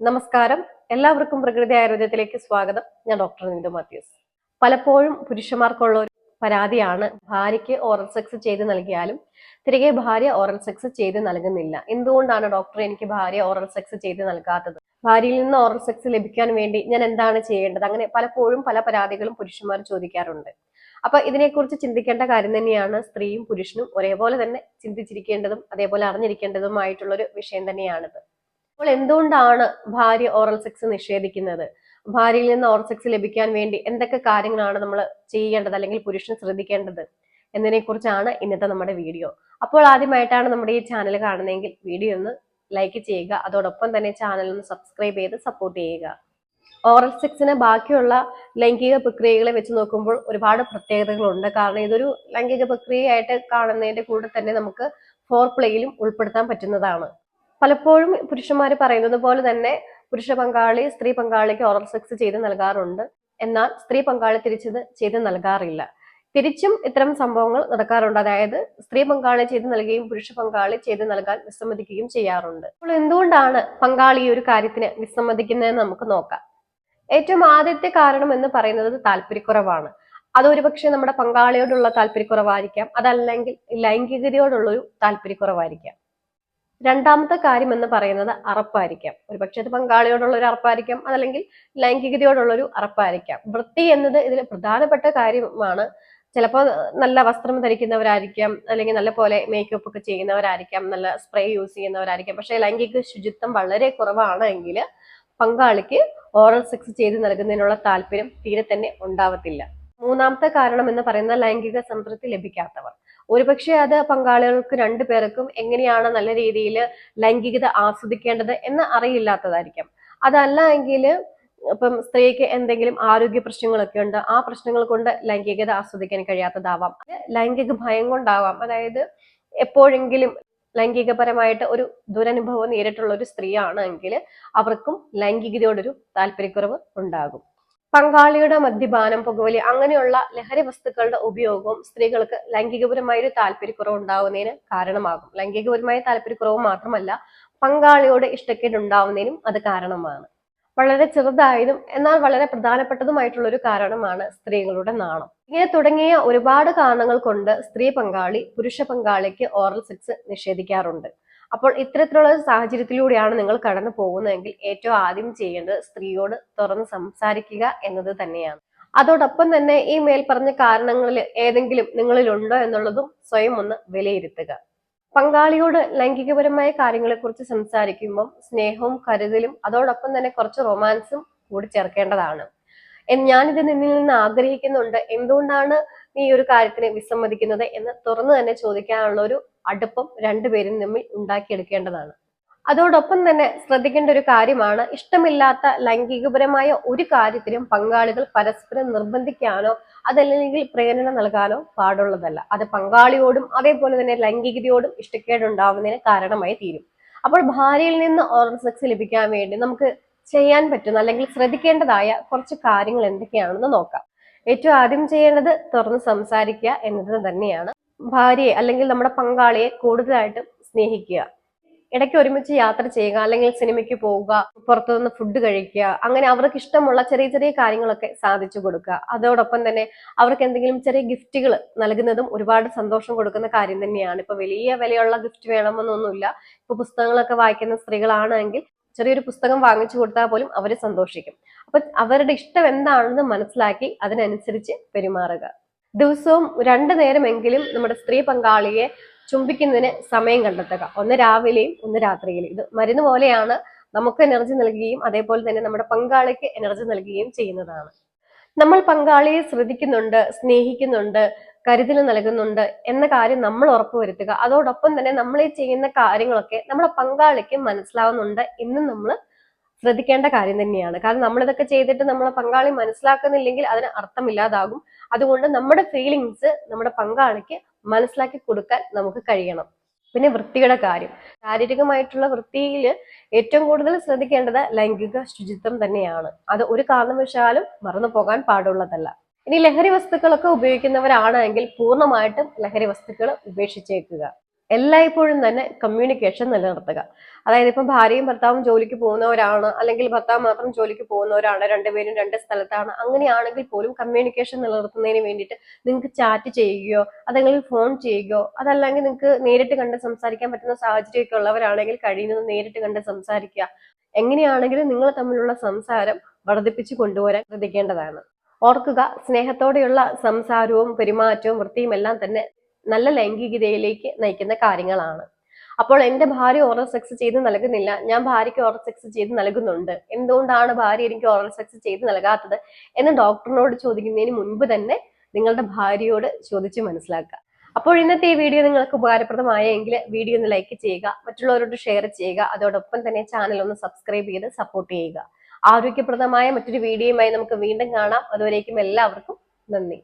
നമസ്കാരം. എല്ലാവർക്കും പ്രകൃതി ആയുർവേദത്തിലേക്ക് സ്വാഗതം. ഞാൻ ഡോക്ടർ നിന്ദു മാത്യൂസ്. പലപ്പോഴും പുരുഷന്മാർക്കുള്ള ഒരു പരാതിയാണ് ഭാര്യയ്ക്ക് ഓറൽ സെക്സ് ചെയ്ത് നൽകിയാലും തിരികെ ഭാര്യ ഓറൽ സെക്സ് ചെയ്ത് നൽകുന്നില്ല. എന്തുകൊണ്ടാണ് ഡോക്ടർ എനിക്ക് ഭാര്യ ഓറൽ സെക്സ് ചെയ്ത് നൽകാത്തത്? ഭാര്യയിൽ നിന്ന് ഓറൽ സെക്സ് ലഭിക്കാൻ വേണ്ടി ഞാൻ എന്താണ് ചെയ്യേണ്ടത്? അങ്ങനെ പലപ്പോഴും പല പരാതികളും പുരുഷന്മാർ ചോദിക്കാറുണ്ട്. അപ്പൊ ഇതിനെക്കുറിച്ച് ചിന്തിക്കേണ്ട കാര്യം തന്നെയാണ് സ്ത്രീയും പുരുഷനും ഒരേപോലെ തന്നെ ചിന്തിച്ചിരിക്കേണ്ടതും അതേപോലെ അറിഞ്ഞിരിക്കേണ്ടതുമായിട്ടുള്ള ഒരു വിഷയം തന്നെയാണിത്. അപ്പോൾ എന്തുകൊണ്ടാണ് ഭാര്യ ഓറൽ സെക്സ് നിഷേധിക്കുന്നത്? ഭാര്യയിൽ നിന്ന് ഓറൽ സെക്സ് ലഭിക്കാൻ വേണ്ടി എന്തൊക്കെ കാര്യങ്ങളാണ് നമ്മൾ ചെയ്യേണ്ടത് അല്ലെങ്കിൽ പുരുഷൻ ശ്രദ്ധിക്കേണ്ടത് എന്നതിനെ കുറിച്ചാണ് ഇന്നത്തെ നമ്മുടെ വീഡിയോ. അപ്പോൾ ആദ്യമായിട്ടാണ് നമ്മുടെ ഈ ചാനൽ കാണുന്നതെങ്കിൽ വീഡിയോ ഒന്ന് ലൈക്ക് ചെയ്യുക. അതോടൊപ്പം തന്നെ ചാനൽ ഒന്ന് സബ്സ്ക്രൈബ് ചെയ്ത് സപ്പോർട്ട് ചെയ്യുക. ഓറൽ സെക്സിന് ബാക്കിയുള്ള ലൈംഗിക പ്രക്രിയകളെ വെച്ച് നോക്കുമ്പോൾ ഒരുപാട് പ്രത്യേകതകളുണ്ട്. കാരണം ഇതൊരു ലൈംഗിക പ്രക്രിയയായിട്ട് കാണുന്നതിന്റെ കൂടെ തന്നെ നമുക്ക് ഫോർ പ്ലേയിലും ഉൾപ്പെടുത്താൻ പറ്റുന്നതാണ്. പലപ്പോഴും പുരുഷന്മാർ പറയുന്നത് പോലെ തന്നെ പുരുഷ പങ്കാളി സ്ത്രീ പങ്കാളിക്ക് ഓറൽ സെക്സ് ചെയ്ത് നൽകാറുണ്ട്. എന്നാൽ സ്ത്രീ പങ്കാളി തിരിച്ചത് ചെയ്ത് നൽകാറില്ല. തിരിച്ചും ഇത്തരം സംഭവങ്ങൾ നടക്കാറുണ്ട്. അതായത് സ്ത്രീ പങ്കാളി ചെയ്ത് നൽകുകയും പുരുഷ പങ്കാളി ചെയ്ത് നൽകാൻ വിസമ്മതിക്കുകയും ചെയ്യാറുണ്ട്. അപ്പോൾ എന്തുകൊണ്ടാണ് പങ്കാളി ഈ ഒരു കാര്യത്തിന് വിസമ്മതിക്കുന്നതെന്ന് നമുക്ക് നോക്കാം. ഏറ്റവും ആദ്യത്തെ കാരണം എന്ന് പറയുന്നത് താല്പര്യക്കുറവാണ്. അത് ഒരുപക്ഷെ നമ്മുടെ പങ്കാളിയോടുള്ള താല്പര്യക്കുറവായിരിക്കാം. അതല്ലെങ്കിൽ ലൈംഗികതയോടുള്ളൊരു താല്പര്യക്കുറവായിരിക്കാം. രണ്ടാമത്തെ കാര്യം എന്ന് പറയുന്നത് അറപ്പായിരിക്കാം. ഒരുപക്ഷെ അത് പങ്കാളിയോടുള്ള ഒരു അറപ്പായിരിക്കാം അതല്ലെങ്കിൽ ലൈംഗികതയോടുള്ള ഒരു അറപ്പായിരിക്കാം. വൃത്തി എന്നത് ഇതിൽ പ്രധാനപ്പെട്ട കാര്യമാണ്. ചിലപ്പോൾ നല്ല വസ്ത്രം ധരിക്കുന്നവരായിരിക്കാം അല്ലെങ്കിൽ നല്ല പോലെ മേക്കപ്പ് ഒക്കെ ചെയ്യുന്നവരായിരിക്കാം നല്ല സ്പ്രേ യൂസ് ചെയ്യുന്നവരായിരിക്കാം. പക്ഷേ ലൈംഗിക ശുചിത്വം വളരെ കുറവാണ് എങ്കിൽ പങ്കാളിക്ക് ഓറൽ സെക്സ് ചെയ്ത് നൽകുന്നതിനുള്ള താല്പര്യം തീരെ തന്നെ ഉണ്ടാവത്തില്ല. മൂന്നാമത്തെ കാരണം എന്ന് പറയുന്നത് ലൈംഗിക സംതൃപ്തി ലഭിക്കാത്തവർ. ഒരുപക്ഷെ അത് പങ്കാളികൾക്ക് രണ്ടു പേർക്കും എങ്ങനെയാണ് നല്ല രീതിയിൽ ലൈംഗികത ആസ്വദിക്കേണ്ടത് എന്ന് അറിയില്ലാത്തതായിരിക്കാം. അതല്ല എങ്കിൽ ഇപ്പം സ്ത്രീക്ക് എന്തെങ്കിലും ആരോഗ്യ പ്രശ്നങ്ങളൊക്കെ ഉണ്ട് ആ പ്രശ്നങ്ങൾ കൊണ്ട് ലൈംഗികത ആസ്വദിക്കാൻ കഴിയാത്തതാവാം. ലൈംഗിക ഭയം കൊണ്ടാവാം. അതായത് എപ്പോഴെങ്കിലും ലൈംഗികപരമായിട്ട് ഒരു ദുരനുഭവം നേരിട്ടുള്ള ഒരു സ്ത്രീയാണ് എങ്കിൽ അവർക്കും ലൈംഗികതയോടൊരു താല്പര്യക്കുറവ് ഉണ്ടാകും. പങ്കാളിയുടെ മദ്യപാനം പുകവലി അങ്ങനെയുള്ള ലഹരി വസ്തുക്കളുടെ ഉപയോഗവും സ്ത്രീകൾക്ക് ലൈംഗികപരമായ ഒരു താല്പര്യക്കുറവ് ഉണ്ടാവുന്നതിന് കാരണമാകും. ലൈംഗികപരമായ താല്പര്യക്കുറവ് മാത്രമല്ല പങ്കാളിയോട് ഇഷ്ടക്കേട് ഉണ്ടാവുന്നതിനും അത് കാരണമാണ്. വളരെ ചെറുതായതും എന്നാൽ വളരെ പ്രധാനപ്പെട്ടതുമായിട്ടുള്ള ഒരു കാരണമാണ് സ്ത്രീകളുടെ നാണം. ഇങ്ങനെ തുടങ്ങിയ ഒരുപാട് കാരണങ്ങൾ കൊണ്ട് സ്ത്രീ പങ്കാളി പുരുഷ പങ്കാളിക്ക് ഓറൽ സെക്സ് നിഷേധിക്കാറുണ്ട്. അപ്പോൾ ഇത്തരത്തിലുള്ള സാഹചര്യത്തിലൂടെയാണ് നിങ്ങൾ കടന്നു പോകുന്നതെങ്കിൽ ഏറ്റവും ആദ്യം ചെയ്യേണ്ടത് സ്ത്രീയോട് തുറന്ന് സംസാരിക്കുക എന്നത് തന്നെയാണ്. അതോടൊപ്പം തന്നെ ഈ മേൽപ്പറഞ്ഞ കാരണങ്ങളിൽ ഏതെങ്കിലും നിങ്ങളിൽ ഉണ്ടോ എന്നുള്ളതും സ്വയം ഒന്ന് വിലയിരുത്തുക. പങ്കാളിയോട് ലൈംഗികപരമായ കാര്യങ്ങളെക്കുറിച്ച് സംസാരിക്കുമ്പോൾ സ്നേഹവും കരുതലും അതോടൊപ്പം തന്നെ കുറച്ച് റൊമാൻസും കൂടി ചേർക്കേണ്ടതാണ്. ഞാനിത് നിന്നിൽ നിന്ന് ആഗ്രഹിക്കുന്നുണ്ട്. എന്തുകൊണ്ടാണ് നീ ഈ ഒരു കാര്യത്തിന് വിസമ്മതിക്കുന്നത് എന്ന് തുറന്നു തന്നെ ചോദിക്കാനുള്ള ഒരു അടുപ്പം രണ്ടുപേരും തമ്മിൽ ഉണ്ടാക്കിയെടുക്കേണ്ടതാണ്. അതോടൊപ്പം തന്നെ ശ്രദ്ധിക്കേണ്ട ഒരു കാര്യമാണ് ഇഷ്ടമില്ലാത്ത ലൈംഗികപരമായ ഒരു കാര്യത്തിനും പങ്കാളികൾ പരസ്പരം നിർബന്ധിക്കാനോ അതല്ലെങ്കിൽ പ്രേരണ നൽകാനോ പാടുള്ളതല്ല. അത് പങ്കാളിയോടും അതേപോലെ തന്നെ ലൈംഗികതയോടും ഇഷ്ടക്കേടുണ്ടാവുന്നതിന് കാരണമായി തീരും. അപ്പോൾ ഭാര്യയിൽ നിന്ന് ഓറൽ സെക്സ് ലഭിക്കാൻ വേണ്ടി നമുക്ക് ചെയ്യാൻ പറ്റുന്ന അല്ലെങ്കിൽ ശ്രദ്ധിക്കേണ്ടതായ കുറച്ച് കാര്യങ്ങൾ എന്തൊക്കെയാണെന്ന് നോക്കാം. ഏറ്റവും ആദ്യം ചെയ്യേണ്ടത് തുറന്ന് സംസാരിക്കുക എന്നത് തന്നെയാണ്. ഭാര്യയെ അല്ലെങ്കിൽ നമ്മുടെ പങ്കാളിയെ കൂടുതലായിട്ടും സ്നേഹിക്കുക. ഇടയ്ക്ക് ഒരുമിച്ച് യാത്ര ചെയ്യുക അല്ലെങ്കിൽ സിനിമയ്ക്ക് പോവുക പുറത്തുനിന്ന് ഫുഡ് കഴിക്കുക അങ്ങനെ അവർക്ക് ഇഷ്ടമുള്ള ചെറിയ ചെറിയ കാര്യങ്ങളൊക്കെ സാധിച്ചു കൊടുക്കുക. അതോടൊപ്പം തന്നെ അവർക്ക് എന്തെങ്കിലും ചെറിയ ഗിഫ്റ്റുകൾ നൽകുന്നതും ഒരുപാട് സന്തോഷം കൊടുക്കുന്ന കാര്യം തന്നെയാണ്. ഇപ്പൊ വലിയ വിലയുള്ള ഗിഫ്റ്റ് വേണമെന്നൊന്നുമില്ല. ഇപ്പൊ പുസ്തകങ്ങളൊക്കെ വായിക്കുന്ന സ്ത്രീകളാണെങ്കിൽ ചെറിയൊരു പുസ്തകം വാങ്ങിച്ചു കൊടുത്താൽ പോലും അവർ സന്തോഷിക്കും. അപ്പൊ അവരുടെ ഇഷ്ടം എന്താണെന്ന് മനസ്സിലാക്കി അതിനനുസരിച്ച് പെരുമാറുക. ദിവസവും രണ്ടു നേരമെങ്കിലും നമ്മുടെ സ്ത്രീ പങ്കാളിയെ ചുംബിക്കുന്നതിന് സമയം കണ്ടെത്തുക. ഒന്ന് രാവിലെയും ഒന്ന് രാത്രിയിലും. ഇത് മരുന്ന് പോലെയാണ് നമുക്ക് എനർജി നൽകുകയും അതേപോലെ തന്നെ നമ്മുടെ പങ്കാളിക്ക് എനർജി നൽകുകയും ചെയ്യുന്നതാണ്. നമ്മൾ പങ്കാളിയെ ശ്രദ്ധിക്കുന്നുണ്ട് സ്നേഹിക്കുന്നുണ്ട് കരുതൽ നൽകുന്നുണ്ട് എന്ന കാര്യം നമ്മൾ ഉറപ്പുവരുത്തുക അതോടൊപ്പം തന്നെ നമ്മൾ ഈ ചെയ്യുന്ന കാര്യങ്ങളൊക്കെ നമ്മളെ പങ്കാളിക്ക് മനസ്സിലാവുന്നുണ്ട് എന്നും നമ്മൾ ശ്രദ്ധിക്കേണ്ട കാര്യം തന്നെയാണ്. കാരണം നമ്മൾ ഇതൊക്കെ ചെയ്തിട്ട് നമ്മളെ പങ്കാളി മനസ്സിലാക്കുന്നില്ലെങ്കിൽ അതിന് അർത്ഥമില്ലാതാകും. അതുകൊണ്ട് നമ്മുടെ ഫീലിങ്സ് നമ്മുടെ പങ്കാളിക്ക് മനസ്സിലാക്കി കൊടുക്കാൻ നമുക്ക് കഴിയണം. പിന്നെ വൃത്തിയുടെ കാര്യം. ശാരീരികമായിട്ടുള്ള വൃത്തിയിൽ ഏറ്റവും കൂടുതൽ ശ്രദ്ധിക്കേണ്ടത് ലൈംഗിക ശുചിത്വം തന്നെയാണ്. അത് ഒരു കാരണവശാലും മറന്നു പോകാൻ പാടുള്ളതല്ല. ഇനി ലഹരി വസ്തുക്കളൊക്കെ ഉപയോഗിക്കുന്നവരാണെങ്കിൽ പൂർണമായിട്ടും ലഹരി വസ്തുക്കൾ ഉപേക്ഷിച്ചേക്കുക. എല്ലായ്പ്പോഴും തന്നെ കമ്മ്യൂണിക്കേഷൻ നിലനിർത്തുക. അതായത് ഇപ്പം ഭാര്യയും ഭർത്താവും ജോലിക്ക് പോകുന്നവരാണ് അല്ലെങ്കിൽ ഭർത്താവ് മാത്രം ജോലിക്ക് പോകുന്നവരാണ് രണ്ടുപേരും രണ്ട് സ്ഥലത്താണ് അങ്ങനെയാണെങ്കിൽ പോലും കമ്മ്യൂണിക്കേഷൻ നിലനിർത്തുന്നതിന് വേണ്ടിയിട്ട് നിങ്ങൾക്ക് ചാറ്റ് ചെയ്യുകയോ അതല്ലെങ്കിൽ ഫോൺ ചെയ്യുകയോ അതല്ലെങ്കിൽ നിങ്ങൾക്ക് നേരിട്ട് കണ്ട് സംസാരിക്കാൻ പറ്റുന്ന സാഹചര്യമൊക്കെ ഉള്ളവരാണെങ്കിൽ കഴിയുന്നത് നേരിട്ട് കണ്ട് സംസാരിക്കുക. എങ്ങനെയാണെങ്കിലും നിങ്ങൾ തമ്മിലുള്ള സംസാരം വർദ്ധിപ്പിച്ചു കൊണ്ടുവരാൻ ശ്രദ്ധിക്കേണ്ടതാണ്. ഓർക്കുക സ്നേഹത്തോടെയുള്ള സംസാരവും പെരുമാറ്റവും വൃത്തിയും എല്ലാം തന്നെ നല്ല ലൈംഗികതയിലേക്ക് നയിക്കുന്ന കാര്യങ്ങളാണ്. അപ്പോൾ എന്റെ ഭാര്യ ഓറൽ സെക്സ് ചെയ്ത് നൽകുന്നില്ല. ഞാൻ ഭാര്യയ്ക്ക് ഓറൽ സെക്സ് ചെയ്ത് നൽകുന്നുണ്ട്. എന്തുകൊണ്ടാണ് ഭാര്യ എനിക്ക് ഓറൽ സെക്സ് ചെയ്ത് നൽകാത്തത് എന്ന് ഡോക്ടറിനോട് ചോദിക്കുന്നതിന് മുൻപ് തന്നെ നിങ്ങളുടെ ഭാര്യയോട് ചോദിച്ച് മനസ്സിലാക്കുക. അപ്പോൾ ഇന്നത്തെ ഈ വീഡിയോ നിങ്ങൾക്ക് ഉപകാരപ്രദമായെങ്കിൽ വീഡിയോ ഒന്ന് ലൈക്ക് ചെയ്യുക മറ്റുള്ളവരോട് ഷെയർ ചെയ്യുക അതോടൊപ്പം തന്നെ ചാനൽ ഒന്ന് സബ്സ്ക്രൈബ് ചെയ്ത് സപ്പോർട്ട് ചെയ്യുക. ആരോഗ്യപ്രദമായ മറ്റൊരു വീഡിയോയുമായി നമുക്ക് വീണ്ടും കാണാം. അതുവരേക്കും എല്ലാവർക്കും നന്ദി.